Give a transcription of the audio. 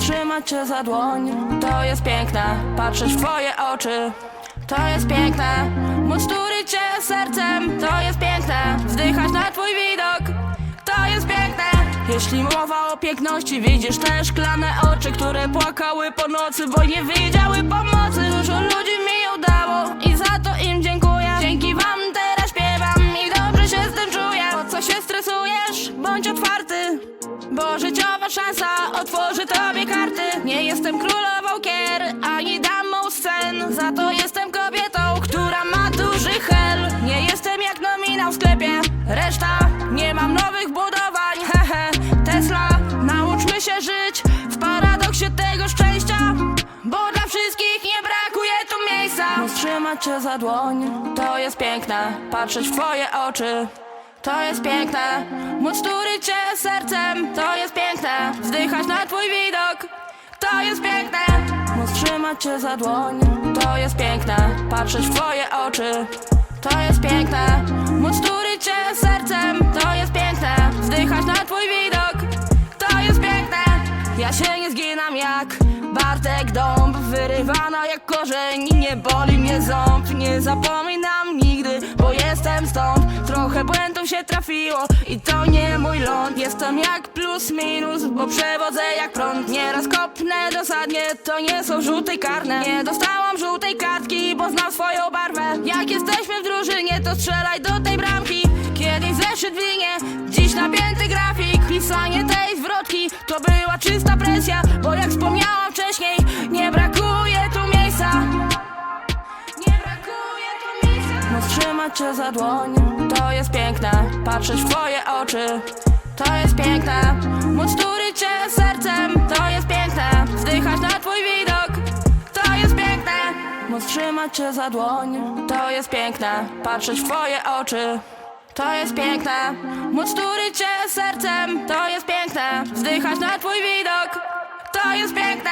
trzymać cię za dłoń. To jest piękne, patrzeć w twoje oczy. To jest piękne, móc tulić cię sercem. To jest piękne, wzdychać na twój widok. To jest piękne. Jeśli mowa o piękności Widzisz te szklane oczy, które płakały po nocy Bo nie widziały pomocy. Dużo ludzi mi udało i za to im dziękuję. Dzięki wam teraz śpiewam i dobrze się z tym czuję. Po co się stresujesz? Bądź otwarty bo życiowa szansa otworzy tobie karty. Nie jestem królową kier, ani damą scen. Za to jestem kobietą, która ma duży hel Nie jestem jak nominał w sklepie Reszta, nie mam nowych budowań. Hehe, Tesla, nauczmy się żyć W paradoksie tego szczęścia Bo dla wszystkich nie brakuje tu miejsca. Trzymać cię za dłoń To jest piękne, patrzeć w twoje oczy to jest piękne, móc cię sercem To jest piękne, wzdychać na twój widok To jest piękne, móc trzymać cię za dłoń To jest piękne, patrzeć w twoje oczy To jest piękne, móc cię sercem To jest piękne, wzdychać na twój widok To jest piękne, ja się nie zginam jak Bartek Dąb Wyrywana jak korzeń. Nie boli mnie ząb Nie zapominam bo jestem stąd. Trochę błędów się trafiło i to nie mój ląd. Jestem jak plus minus, bo przewodzę jak prąd. Nieraz kopnę dosadnie, to nie są żółte karne. Nie dostałam żółtej kartki, bo znam swoją barwę. Jak jesteśmy w drużynie, to strzelaj do tej bramki cię za dłoń. To jest piękne. Patrzeć w twoje oczy. To jest piękne. Móc tulić cię sercem. To jest piękne. Wzdychać na twój widok. To jest piękne. Móc trzymać cię za dłoń. To jest piękne. Patrzeć w twoje oczy. To jest piękne, móc tulić cię sercem. To jest piękne, wzdychać na twój widok. To jest piękne